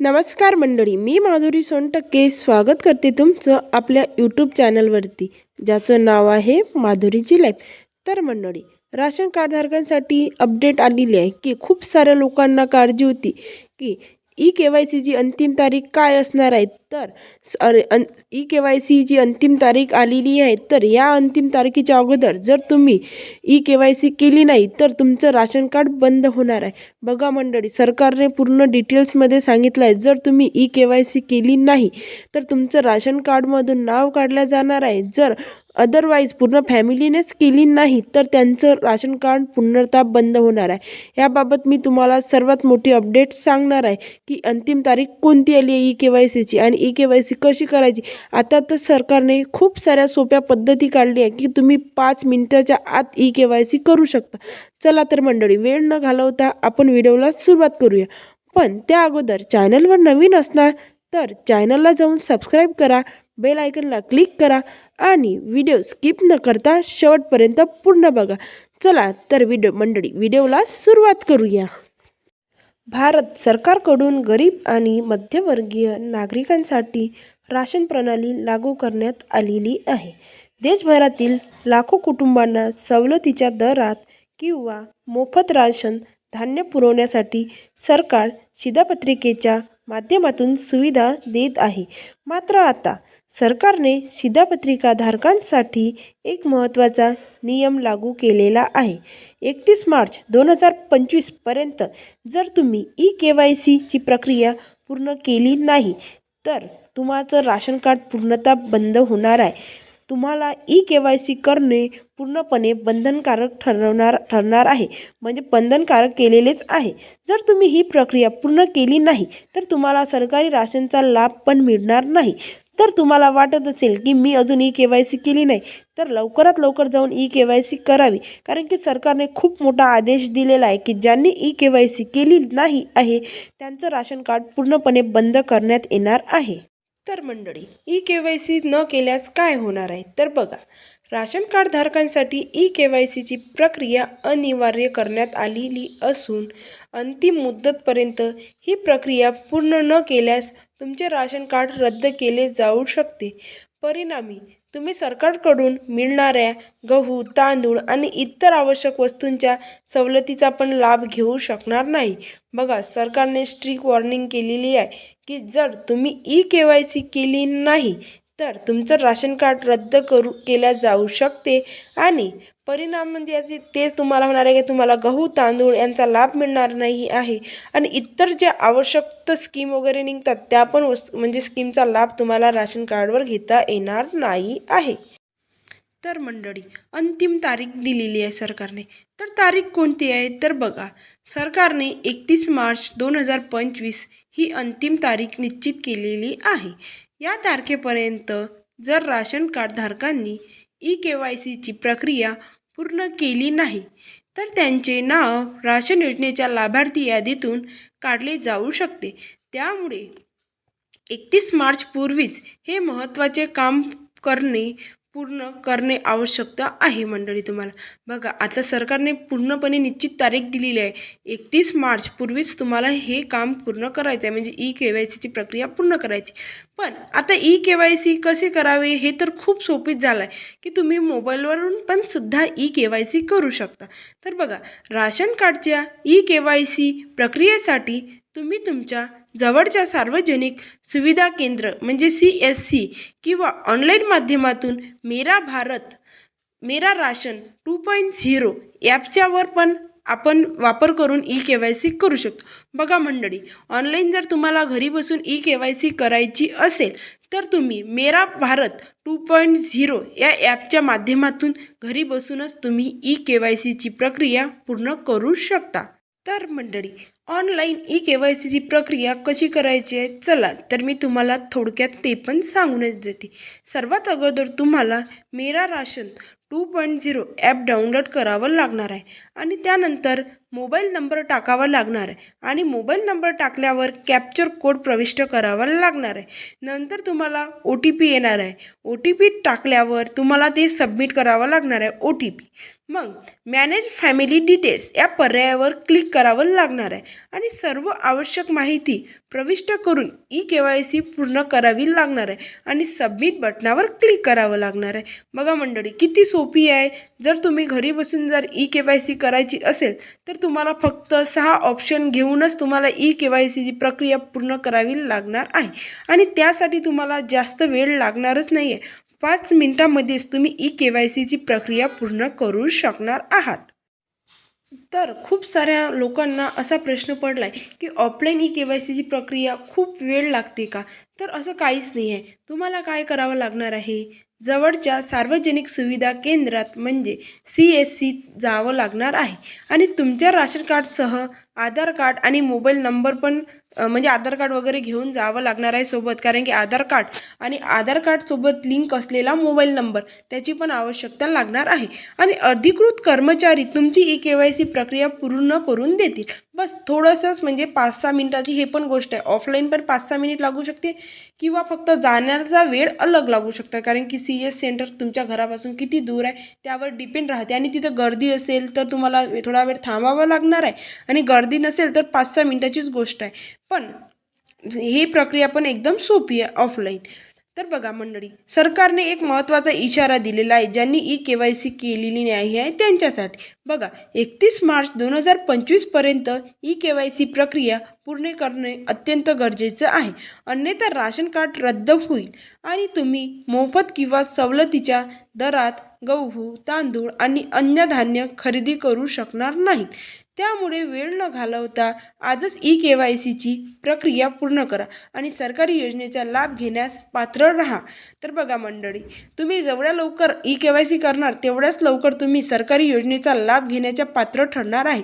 नमस्कार मंडळी मी माधुरी सोनटक्के स्वागत करते तुमचं आपल्या यूट्यूब चॅनलवरती ज्याचं नाव आहे माधुरीची लाईफ तर मंडळी राशन कार्डधारकांसाठी अपडेट आलेली आहे की खूप साऱ्या लोकांना काळजी होती की ई के वाय सीची अंतिम तारीख काय असणार आहे तर अरे अन ई के वाय सी जी अंतिम तारीख आलेली आहे तर या अंतिम तारखेच्या अगोदर जर तुम्ही ई के वाय सी केली नाही तर तुमचं राशन कार्ड बंद होणार आहे. बघा मंडळी सरकारने पूर्ण डिटेल्समध्ये सांगितलं आहे जर तुम्ही ई के वाय सी केली नाही तर तुमचं राशन कार्डमधून नाव काढलं जाणार आहे. जर अदरवाईज पूर्ण फॅमिलीनेच केली नाही तर त्यांचं राशन कार्ड पूर्णतः बंद होणार आहे. याबाबत मी तुम्हाला सर्वात मोठी अपडेट सांगणार आहे की अंतिम तारीख कोणती आली आहे ई के वाय सीची आणि ई के वाय सी कशी करायची? आता तर सरकारने खूप साऱ्या सोप्या पद्धती काढली आहे की तुम्ही पाच मिनिटाच्या आत ई के वाय सी करू शकता. चला तर मंडळी वेळ न घालवता आपण व्हिडिओला सुरुवात करूया. पण त्या अगोदर चॅनलवर नवीन असणार तर चॅनलला जाऊन सबस्क्राईब करा बेल आयकनला क्लिक करा आणि व्हिडिओ स्किप न करता शेवटपर्यंत पूर्ण बघा. चला तर व्हिडिओ मंडळी व्हिडिओला सुरुवात करूया. भारत सरकारकडून गरीब आणि मध्यमवर्गीय नागरिकांसाठी राशन प्रणाली लागू करण्यात आलेली आहे. देशभरातील लाखो कुटुंबांना सवलतीच्या दरात किंवा मोफत राशन धान्य पुरवण्यासाठी सरकार शिधापत्रिकेच्या माध्यमातून सुविधा देत आहे. मात्र आता सरकारने शिधापत्रिकाधारकांसाठी एक महत्त्वाचा नियम लागू केलेला आहे. एकतीस मार्च दोन हजार पंचवीसपर्यंत जर तुम्ही ई के वाय सीची प्रक्रिया पूर्ण केली नाही तर तुमचं राशन कार्ड पूर्णतः बंद होणार आहे. तुम्हाला ई के वाय सी करणे पूर्णपणे बंधनकारक ठरवणार ठरणार आहे. म्हणजे बंधनकारक केलेलेच आहे. जर तुम्ही ही प्रक्रिया पूर्ण केली नाही तर तुम्हाला सरकारी राशनचा लाभ पण मिळणार नाही. तर तुम्हाला वाटत असेल की मी अजून ई के वाय सी केली नाही तर लवकरात लवकर जाऊन ई के वाय सी करावी. कारण की सरकारने खूप मोठा आदेश दिलेला आहे की ज्यांनी ई के वाय सी केली नाही आहे त्यांचं राशन कार्ड पूर्णपणे बंद करण्यात येणार आहे. तर मंडळी ई के वाय सी न केल्यास काय होणार आहे? तर बघा राशन कार्ड धारकांसाठी ई के वाय सीची प्रक्रिया अनिवार्य करण्यात आलेली असून अंतिम मुदतपर्यंत ही प्रक्रिया पूर्ण न केल्यास तुमचे राशन कार्ड रद्द केले जाऊ शकते. परिणामी तुम्ही सरकारकडून मिळणाऱ्या गहू तांदूळ आणि इतर आवश्यक वस्तूंच्या सवलतीचा पण लाभ घेऊ शकणार नाही. बघा सरकारने स्ट्रिक वॉर्निंग केलेली आहे की जर तुम्ही ई के वाय सी केली नाही तर तुमचं राशन कार्ड रद्द करू केल्या जाऊ शकते आणि परिणाम म्हणजे याचे तेच तुम्हाला होणार आहे की तुम्हाला गहू तांदूळ यांचा लाभ मिळणार नाही आहे. आणि इतर ज्या आवश्यक स्कीम वगैरे निघतात त्या पण वस्तू म्हणजे स्कीमचा लाभ तुम्हाला राशन कार्डवर घेता येणार नाही आहे. तर मंडळी अंतिम तारीख दिलेली आहे सरकारने. तर तारीख कोणती आहे? तर बघा सरकारने एकतीस मार्च दोन हजार पंचवीस ही अंतिम तारीख निश्चित केलेली आहे. या तारखेपर्यंत जर राशन कार्डधारकांनी ई के वाय सीची प्रक्रिया पूर्ण केली नाही तर त्यांचे नाव राशन योजनेच्या लाभार्थी यादीतून काढले जाऊ शकते. त्यामुळे एकतीस मार्चपूर्वीच हे महत्त्वाचे काम करणे पूर्ण करणे आवश्यकता आहे मंडळी तुम्हाला. बघा आता सरकारने पूर्णपणे निश्चित तारीख दिलेली आहे. एकतीस मार्चपूर्वीच तुम्हाला हे काम पूर्ण करायचं आहे. म्हणजे ई के वाय सीची प्रक्रिया पूर्ण करायची. पण आता ई के वाय सी कसे करावे हे तर खूप सोपीच झालं आहे की तुम्ही मोबाईलवरून पण सुद्धा ई के वाय सी करू शकता. तर बघा राशन कार्डच्या ई के वाय सी प्रक्रियेसाठी तुम्ही तुमच्या जवळच्या सार्वजनिक सुविधा केंद्र म्हणजे सी एस सी किंवा ऑनलाईन माध्यमातून Mera Bharat Mera ration two point zero ॲपच्यावर पण आपण वापर करून ई के वाय सी करू शकतो. बघा मंडळी ऑनलाईन जर तुम्हाला घरी बसून ई के वाय सी करायची असेल तर तुम्ही मेरा भारत टू पॉईंट झिरो या ॲपच्या माध्यमातून घरी बसूनच तुम्ही ई के वाय सीची प्रक्रिया पूर्ण करू शकता. तर मंडळी. ऑनलाईन ई के वाय सीची प्रक्रिया कशी करायची आहे? चला तर मी तुम्हाला थोडक्यात ते पण सांगूनच देते. सर्वात अगोदर तुम्हाला Mera ration two point zero app download करावं लागणार आहे आणि त्यानंतर मोबाईल नंबर टाकावा लागणार आहे आणि मोबाईल नंबर टाकल्यावर कॅप्चर कोड प्रविष्ट करावा लागणार आहे. नंतर तुम्हाला ओ टी पी येणार आहे. ओ टी पी टाकल्यावर तुम्हाला ते सबमिट करावं लागणार आहे ओ टी पी. मग मॅनेज फॅमिली डिटेल्स या पर्यायावर क्लिक करावं लागणार आहे. आणि सर्व आवश्यक माहिती प्रविष्ट करून ई के वाय सी पूर्ण करावी लागणार आहे. आणि सबमिट बटनावर क्लिक करावं लागणार आहे. बघा मंडळी किती सोपी आहे. जर तुम्ही घरी बसून जर ई के वाय सी करायची असेल तर तुम्हाला फक्त सहा ऑप्शन घेऊनच तुम्हाला ई के वाय सीची प्रक्रिया पूर्ण करावी लागणार आहे. आणि त्यासाठी तुम्हाला जास्त वेळ लागणारच नाही आहे पाच मिनिटामध्येच तुम्ही ई के वाय सीची प्रक्रिया पूर्ण करू शकणार आहात. तर खूप साऱ्या लोकांना असा प्रश्न पडला आहे की ऑफलाईन ई के वाय सीची प्रक्रिया खूप वेळ लागते का? तर असं काहीच नाही आहे तुम्हाला काय करावं लागणार आहे? जवळच्या सार्वजनिक सुविधा केंद्रात म्हणजे सी एस सी जावं लागणार आहे. आणि तुमच्या राशन कार्डसह आधार कार्ड आणि मोबाईल नंबर पण म्हणजे आधार कार्ड वगैरे घेऊन जावं लागणार आहे सोबत कारण की आधार कार्ड आणि आधार कार्डसोबत लिंक असलेला मोबाईल नंबर त्याची पण आवश्यकता लागणार आहे. आणि अधिकृत कर्मचारी तुमची ई के वाय सी प्रक्रिया पूर्ण करून देतील. बस थोडंसंच म्हणजे पाच सहा मिनिटाची हे पण गोष्ट आहे. ऑफलाईन पण पाच सहा मिनिट लागू शकते किंवा फक्त जाण्याचा वेळ अलग लागू शकतं. कारण की सी एस सेंटर तुमच्या घरापासून किती दूर आहे त्यावर डिपेंड राहते आणि तिथं गर्दी असेल तर तुम्हाला थोडा वेळ थांबावा लागणार आहे आणि गर्दी नसेल तर पाच सहा मिनिटाचीच गोष्ट आहे. पण ही प्रक्रिया पण एकदम सोपी आहे ऑफलाईन. तर बघा मंडळी सरकारने एक महत्त्वाचा इशारा दिलेला आहे ज्यांनी ई के वाय सी केलेली नाही आहे त्यांच्यासाठी. बघा एकतीस मार्च दोन हजार पंचवीसपर्यंत ई के वाय सी प्रक्रिया पूर्ण करणे अत्यंत गरजेचं आहे. अन्यथा राशन कार्ड रद्द होईल आणि तुम्ही मोफत किंवा सवलतीच्या दरात गहू तांदूळ आणि अन्नधान्य खरेदी करू शकणार नाहीत त्यामुळे वेळ न घालवता आजच ई के वाय सीची प्रक्रिया पूर्ण करा आणि सरकारी योजनेचा लाभ घेण्यास पात्र राहा. तर बघा मंडळी तुम्ही जेवढ्या लवकर ई के वाय सी करणार तेवढ्याच लवकर तुम्ही सरकारी योजनेचा लाभ घेण्याच्या पात्र ठरणार आहे.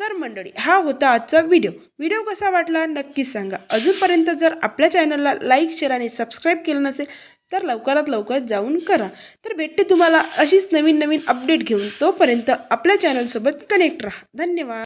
तर मंडळी हा होता आजचा व्हिडिओ. व्हिडिओ कसा वाटला नक्कीच सांगा. अजूनपर्यंत जर आपल्या चॅनलला लाईक शेअर आणि सबस्क्राईब केलं नसेल तर लवकरात लवकर जाऊन करा. तर भेटते तुम्हाला अशीच नवीन नवीन अपडेट घेऊन. तोपर्यंत आपल्या चॅनलसोबत कनेक्ट राहा. धन्यवाद.